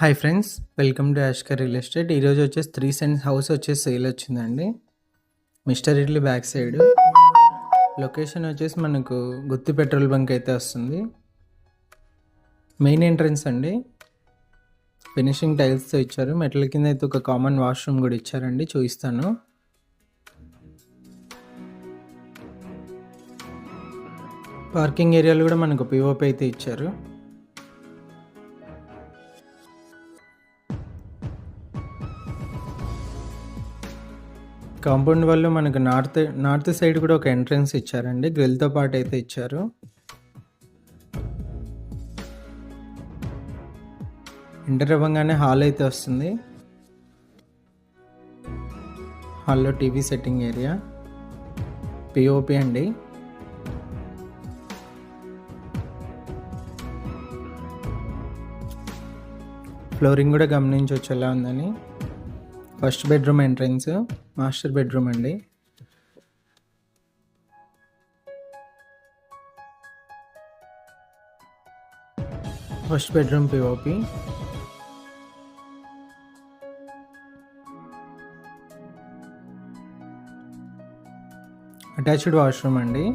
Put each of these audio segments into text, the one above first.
Hi friends welcome to Yashkar real estate ఈరోజు వచ్చేసి three cents house వచ్చేసి sale వచ్చిందండి. Mister idli back side location వచ్చేసి మనకు గుత్తి పెట్రోల్ బంక్ అయితే వస్తుంది. మెయిన్ ఎంట్రన్స్ అండి. ఫినిషింగ్ టైల్స్తో ఇచ్చారు. మెట్ల కింద అయితే ఒక కామన్ వాష్రూమ్ కూడా ఇచ్చారండి. చూపిస్తాను. పార్కింగ్ ఏరియాలో కూడా మనకు పిఓపి అయితే ఇచ్చారు. కాంపౌండ్ వాళ్ళు మనకు నార్త్ నార్త్ సైడ్ కూడా ఒక ఎంట్రన్స్ ఇచ్చారండి. గ్రిల్తో పాటు అయితే ఇచ్చారు. ఎంటర్ అవ్వగానే హాల్ అయితే వస్తుంది. హాల్లో టీవీ సెట్టింగ్ ఏరియా. పిఓపి అండి. ఫ్లోరింగ్ కూడా గమనించవచ్చు ఎలా ఉందని. First bedroom entrance master bedroom అండి. First bedroom POP attached washroom అండి.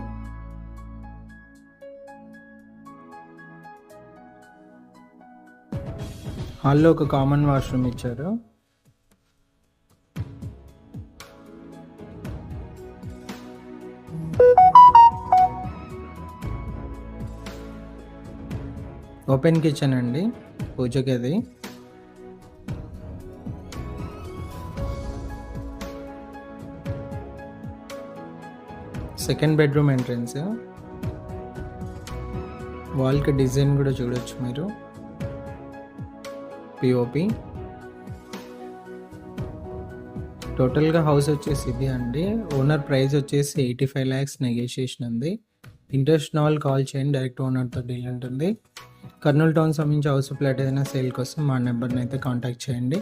హాల్లో ఒక కామన్ వాష్రూమ్ ఇచ్చారు. ఓపెన్ కిచెన్ అండి పూజ గది సెకండ్ బెడ్రూమ్ ఎంట్రన్స్. వాల్కి డిజైన్ కూడా చూడొచ్చు మీరు. పిఓపి టోటల్గా హౌస్ వచ్చేసి ఇది అండి. ఓనర్ ప్రైస్ వచ్చేసి ఎయిటీ ఫైవ్ ల్యాక్స్ నెగోషియేషన్ ఉంది. ఇంట్రెస్ట్ ఉన్న వాళ్ళు కాల్ చేయండి డైరెక్ట్ ఓనర్తో డీల్ ఉంటుంది. కర్నూలు టౌన్ సంబంధించి హౌస్ ఫ్లాట్ ఏదైనా సేల్ కోసం మా నెంబర్ని అయితే కాంటాక్ట్ చేయండి.